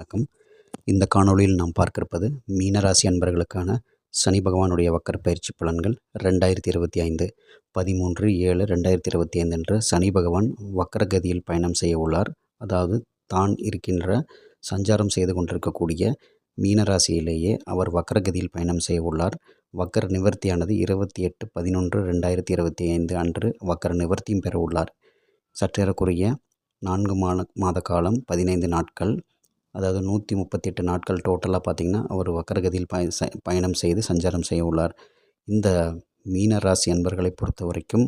வணக்கம். இந்த காணொளியில் நாம் பார்க்க இருப்பது மீனராசி அன்பர்களுக்கான சனி பகவானுடைய வக்கர பயிற்சி பலன்கள் ரெண்டாயிரத்தி இருபத்தி ஐந்து பதிமூன்று ஏழு ரெண்டாயிரத்தி இருபத்தி ஐந்து அன்று சனி பகவான் வக்கரகதியில் பயணம் செய்ய உள்ளார். அதாவது தான் இருக்கின்ற சஞ்சாரம் செய்து கொண்டிருக்கக்கூடிய மீனராசியிலேயே அவர் வக்கரகதியில் பயணம் செய்ய உள்ளார். வக்கர நிவர்த்தியானது இருபத்தி எட்டு பதினொன்று ரெண்டாயிரத்தி இருபத்தி ஐந்து அன்று வக்கர நிவர்த்தியும் பெற உள்ளார். சற்றேறக்குரிய நான்கு மாத மாத காலம் பதினைந்து நாட்கள் அதாவது நூற்றி முப்பத்தி எட்டு நாட்கள் டோட்டலாக பார்த்திங்கன்னா அவர் வக்கரகதியில் பய பயணம் செய்து சஞ்சாரம் செய்ய உள்ளார். இந்த மீன ராசி அன்பர்களை பொறுத்த வரைக்கும்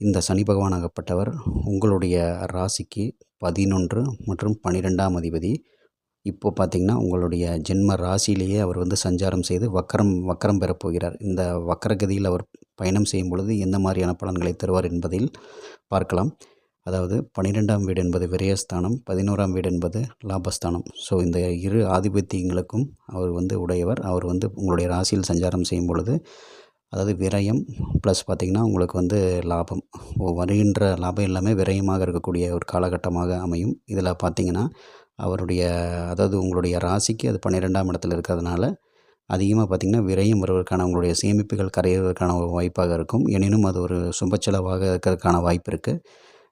இந்த சனி பகவானாகப்பட்டவர் உங்களுடைய ராசிக்கு பதினொன்று மற்றும் பன்னிரெண்டாம் அதிபதி. இப்போ பார்த்திங்கன்னா உங்களுடைய ஜென்ம ராசியிலேயே அவர் வந்து சஞ்சாரம் செய்து வக்கரம் வக்கரம் பெறப்போகிறார் இந்த வக்கரகதியில் அவர் பயணம் செய்யும் பொழுது எந்த மாதிரியான பலன்களை தருவார் என்பதில் பார்க்கலாம். அதாவது பன்னிரெண்டாம் வீடு என்பது விரயஸ்தானம் பதினோராம் வீடு என்பது லாபஸ்தானம். ஸோ இந்த இரு ஆதிபத்தியங்களுக்கும் அவர் வந்து உடையவர். அவர் வந்து உங்களுடைய ராசியில் சஞ்சாரம் செய்யும் பொழுது அதாவது விரயம் ப்ளஸ் பார்த்திங்கன்னா உங்களுக்கு வந்து லாபம். வருகின்ற லாபம் எல்லாமே விரயமாக இருக்கக்கூடிய ஒரு காலகட்டமாக அமையும். இதில் பார்த்திங்கன்னா அவருடைய அதாவது உங்களுடைய ராசிக்கு அது பன்னிரெண்டாம் இடத்துல இருக்கிறதுனால அதிகமாக பார்த்திங்கன்னா விரயம் வருவதற்கான உங்களுடைய சேமிப்புகள் கரையிறதுக்கான ஒரு வாய்ப்பாக இருக்கும். எனினும் அது ஒரு சுப செலவாக இருக்கிறதுக்கான வாய்ப்பு இருக்குது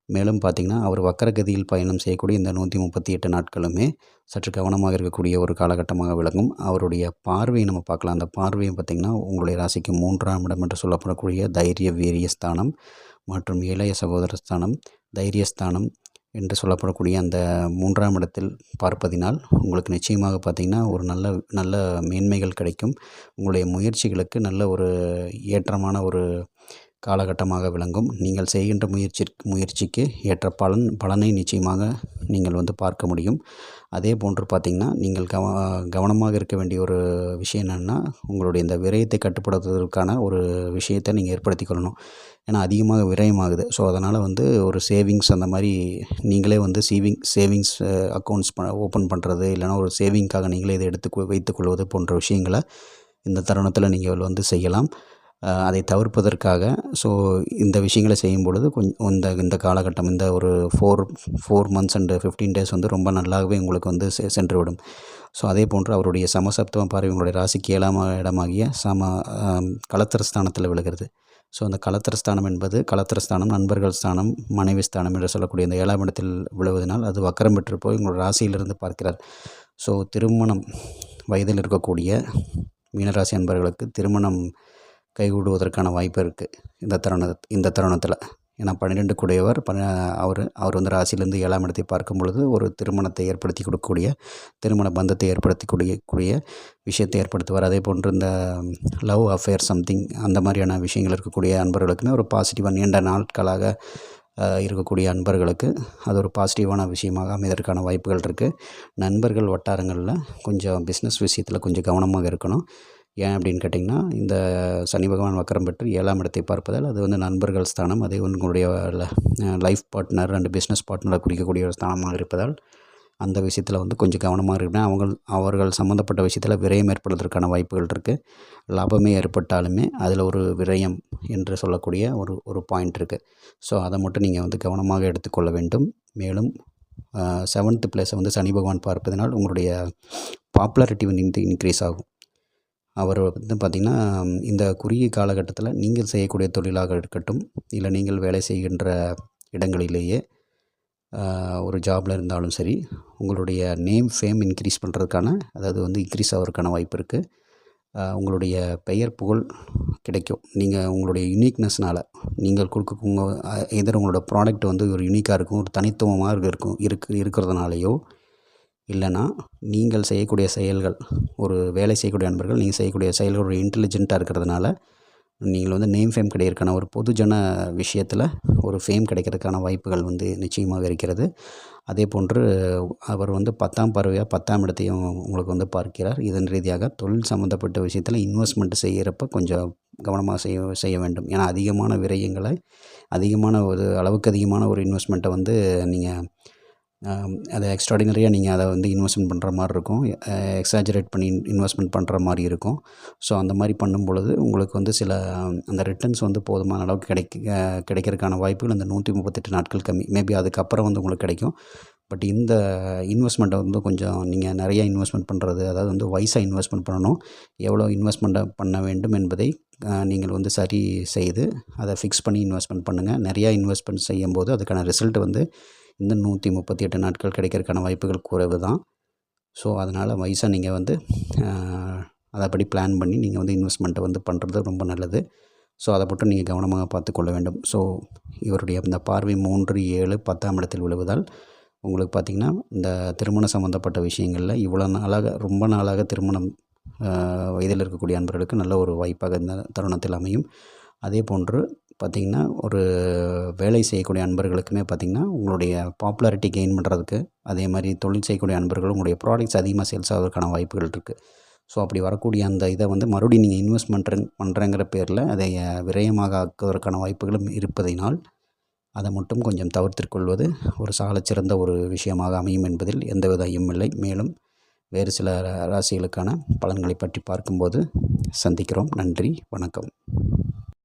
மேலும் பார்த்திங்கன்னா அவர் வக்கரகதியில் பயணம் செய்யக்கூடிய இந்த நூற்றி முப்பத்தி எட்டு நாட்களுமே சற்று கவனமாக இருக்கக்கூடிய ஒரு காலகட்டமாக விளங்கும். அவருடைய பார்வையை நம்ம பார்க்கலாம். அந்த பார்வையும் பார்த்திங்கன்னா உங்களுடைய ராசிக்கு மூன்றாம் இடம் என்று சொல்லப்படக்கூடிய தைரிய வீரிய ஸ்தானம் மற்றும் இளைய சகோதர ஸ்தானம் தைரியஸ்தானம் என்று சொல்லப்படக்கூடிய அந்த மூன்றாம் இடத்தில் பார்ப்பதினால் உங்களுக்கு நிச்சயமாக பார்த்திங்கன்னா ஒரு நல்ல நல்ல மேன்மைகள் கிடைக்கும். உங்களுடைய முயற்சிகளுக்கு நல்ல ஒரு ஏற்றமான ஒரு காலகட்டமாக விளங்கும். நீங்கள் செய்கின்ற முயற்சி முயற்சிக்கு ஏற்ற பலன் பலனை நிச்சயமாக நீங்கள் வந்து பார்க்க முடியும். அதே போன்று பார்த்திங்கன்னா நீங்கள் கவ கவனமாக இருக்க வேண்டிய ஒரு விஷயம் என்னென்னா உங்களுடைய இந்த விரயத்தை கட்டுப்படுத்துவதற்கான ஒரு விஷயத்தை நீங்கள் ஏற்படுத்தி கொள்ளணும். ஏன்னா அதிகமாக விரயமாகுது. ஸோ அதனால் வந்து ஒரு சேவிங்ஸ் அந்த மாதிரி நீங்களே வந்து சேவிங் சேவிங்ஸ் அக்கௌண்ட்ஸ் ப ஓப்பன் பண்ணுறது இல்லைனா ஒரு சேவிங்க்காக நீங்களே இதை எடுத்து வைத்துக்கொள்வது போன்ற விஷயங்களை இந்த தருணத்தில் நீங்கள் வந்து செய்யலாம். அதை தவிர்ப்பதற்காக ஸோ இந்த விஷயங்களை செய்யும் பொழுது கொஞ்சம் இந்த இந்த காலகட்டம் இந்த ஒரு four four months and fifteen days வந்து ரொம்ப நல்லாகவே உங்களுக்கு வந்து செ சென்றுவிடும். ஸோ அதே போன்று அவருடைய சமசப்தம் பார்வை உங்களுடைய ராசிக்கு ஏழாம் இடமாகிய சம களத்திரஸ்தானத்தில் விழுகிறது. ஸோ அந்த களத்திரஸ்தானம் என்பது களத்திரஸ்தானம் நண்பர்கள் ஸ்தானம் மனைவி ஸ்தானம் என்று சொல்லக்கூடிய இந்த ஏழாம் இடத்தில் விழுவதனால் அது வக்கரம் பெற்று போய் உங்களோட ராசியிலிருந்து பார்க்கிறார். ஸோ திருமணம் வயதில் இருக்கக்கூடிய மீனராசி அன்பர்களுக்கு திருமணம் கைகூடுவதற்கான வாய்ப்பு இருக்குது இந்த தருண இந்த தருணத்தில். ஏன்னா பன்னிரெண்டு கூடியவர் ப அவர் அவர் வந்து ராசியிலேருந்து ஏழாம் இடத்தை பார்க்கும் பொழுது ஒரு திருமணத்தை ஏற்படுத்தி கொடுக்கக்கூடிய திருமண பந்தத்தை ஏற்படுத்தி கூடிய விஷயத்தை ஏற்படுத்துவார். அதே போன்று இந்த லவ் அஃபேர் சம்திங் அந்த மாதிரியான விஷயங்கள் இருக்கக்கூடிய அன்பர்களுக்குமே ஒரு பாசிட்டிவாக நீண்ட நாட்களாக இருக்கக்கூடிய அன்பர்களுக்கு அது ஒரு பாசிட்டிவான விஷயமாக அமைவதற்கான வாய்ப்புகள் இருக்குது நண்பர்கள் வட்டாரங்களில் கொஞ்சம் பிஸ்னஸ் விஷயத்தில் கொஞ்சம் கவனமாக இருக்கணும். ஏன் அப்படின்னு கேட்டிங்கன்னா இந்த சனி பகவான் வக்கரம் பெற்று ஏழாம் இடத்தை பார்ப்பதால் அது வந்து நண்பர்கள் ஸ்தானம் அதே உங்களுடைய லைஃப் பார்ட்னர் அண்ட் பிஸ்னஸ் பார்ட்னரை குறிக்கக்கூடிய ஒரு ஸ்தானமாக இருப்பதால் அந்த விஷயத்தில் வந்து கொஞ்சம் கவனமாக இருக்கணும் அவங்க அவர்கள் சம்மந்தப்பட்ட விஷயத்தில் விரயம் ஏற்படுவதற்கான வாய்ப்புகள் இருக்குது லாபமே ஏற்பட்டாலுமே அதில் ஒரு விரயம் என்று சொல்லக்கூடிய ஒரு ஒரு பாயிண்ட் இருக்குது ஸோ அதை மட்டும் நீங்கள் வந்து கவனமாக எடுத்துக்கொள்ள வேண்டும். மேலும் செவன்த்து பிளேஸை வந்து சனி பகவான் பார்ப்பதனால் உங்களுடைய பாப்புலாரிட்டி வந்து இன்க்ரீஸ் ஆகும். அவர் வந்து பார்த்திங்கன்னா இந்த குறுகிய காலகட்டத்தில் நீங்கள் செய்யக்கூடிய தொழிலாக இருக்கட்டும் இல்லை நீங்கள் வேலை செய்கின்ற இடங்களிலேயே ஒரு ஜாபில் இருந்தாலும் சரி உங்களுடைய நேம் ஃபேம் இன்க்ரீஸ் பண்ணுறதுக்கான அதாவது வந்து இன்க்ரீஸ் ஆகிறதுக்கான வாய்ப்பு இருக்குது உங்களுடைய பெயர் புகழ் கிடைக்கும். நீங்கள் உங்களுடைய யுனிக்னஸ்னால் நீங்கள் கொடுக்க உங்கள் எதிர் உங்களோட ப்ராடக்ட் வந்து ஒரு யூனிக்காக இருக்கும் ஒரு தனித்துவமாக இருக்கும் இருக்கு இருக்கிறதுனாலையோ இல்லைனா நீங்கள் செய்யக்கூடிய செயல்கள் ஒரு வேலை செய்யக்கூடிய நண்பர்கள் நீங்கள் செய்யக்கூடிய செயல்கள் ஒரு இன்டெலிஜென்ட்டாக இருக்கிறதுனால நீங்கள் வந்து நேம் ஃபேம் கிடைக்கிறதுக்கான ஒரு பொதுஜன விஷயத்தில் ஒரு ஃபேம் கிடைக்கிறதுக்கான வாய்ப்புகள் வந்து நிச்சயமாக இருக்கிறது. அதே போன்று அவர் வந்து பத்தாம் பறவையாக பத்தாம் இடத்தையும் உங்களுக்கு வந்து பார்க்கிறார். இதன் ரீதியாக தொழில் சம்மந்தப்பட்ட விஷயத்தில் இன்வெஸ்ட்மெண்ட் செய்கிறப்ப கொஞ்சம் கவனமாக செய்ய செய்ய வேண்டும். ஏன்னா அதிகமான விரயங்களை அதிகமான ஒரு அளவுக்கு அதிகமான ஒரு இன்வெஸ்ட்மெண்ட்டை வந்து நீங்கள் அதை எக்ஸ்ட்ராடினரியாக நீங்கள் அதை வந்து இன்வெஸ்ட்மெண்ட் பண்ணுற மாதிரி இருக்கும். எக்ஸாஜரேட் பண்ணி இன்வெஸ்ட்மெண்ட் பண்ணுற மாதிரி இருக்கும். ஸோ அந்த மாதிரி பண்ணும் பொழுது உங்களுக்கு வந்து சில அந்த ரிட்டர்ன்ஸ் வந்து போதுமான அளவுக்கு கிடைக்க கிடைக்கிறதுக்கான வாய்ப்புகள் அந்த நூற்றி முப்பத்தெட்டு நாட்கள் கம்மி. மேபி அதுக்கப்புறம் வந்து உங்களுக்கு கிடைக்கும். பட் இந்த இன்வெஸ்ட்மெண்ட்டை வந்து கொஞ்சம் நீங்கள் நிறையா இன்வெஸ்ட்மெண்ட் பண்ணுறது அதாவது வந்து வயசாக இன்வெஸ்ட்மெண்ட் பண்ணணும். எவ்வளோ இன்வெஸ்ட்மெண்ட்டை பண்ண வேண்டும் என்பதை நீங்கள் வந்து சரி செய்து அதை ஃபிக்ஸ் பண்ணி இன்வெஸ்ட்மெண்ட் பண்ணுங்கள் நிறையா இன்வெஸ்ட்மெண்ட் செய்யும்போது அதுக்கான ரிசல்ட் வந்து இந்த நூற்றி முப்பத்தி எட்டு நாட்கள் கிடைக்கிறதுக்கான வாய்ப்புகள் குறைவு தான் ஸோ அதனால் வயசாக நீங்கள் வந்து அதைப்படி பிளான் பண்ணி நீங்கள் வந்து இன்வெஸ்ட்மெண்ட்டை வந்து பண்ணுறது ரொம்ப நல்லது. ஸோ அதை மட்டும் நீங்கள் கவனமாக பார்த்துக்கொள்ள வேண்டும். ஸோ இவருடைய இந்த பார்வை மூன்று ஏழு பத்தாம் இடத்தில் விழுவதால் உங்களுக்கு பார்த்திங்கன்னா இந்த திருமணம் சம்மந்தப்பட்ட விஷயங்களில் இவ்வளோ நாளாக ரொம்ப நாளாக திருமணம் வயதில் இருக்கக்கூடிய அன்பர்களுக்கு நல்ல ஒரு வாய்ப்பாக இந்த தருணத்தில் அமையும். அதே போன்று பார்த்திங்கன்னா ஒரு வேலை செய்யக்கூடிய அன்பர்களுக்குமே பார்த்திங்கன்னா உங்களுடைய பாப்புலாரிட்டி கெயின் பண்ணுறதுக்கு அதே மாதிரி தொழில் செய்யக்கூடிய அன்பர்கள் உங்களுடைய ப்ராடக்ட்ஸ் அதிகமாக சேல்ஸ் ஆகிறதுக்கான வாய்ப்புகள் இருக்குது ஸோ அப்படி வரக்கூடிய அந்த இதை வந்து மறுபடியும் நீங்கள் இன்வெஸ்ட் பண்ணுற பண்ணுறேங்கிற பேரில் அதை விரயமாக ஆக்குவதற்கான வாய்ப்புகளும் இருப்பதினால் அதை மட்டும் கொஞ்சம் தவிர்த்துக்கொள்வது ஒரு சாலச்சிறந்த ஒரு விஷயமாக அமையும் என்பதில் எந்தவித இல்லை. மேலும் வேறு சில ராசிகளுக்கான பலன்களை பற்றி பார்க்கும்போது சந்திக்கிறோம். நன்றி வணக்கம்.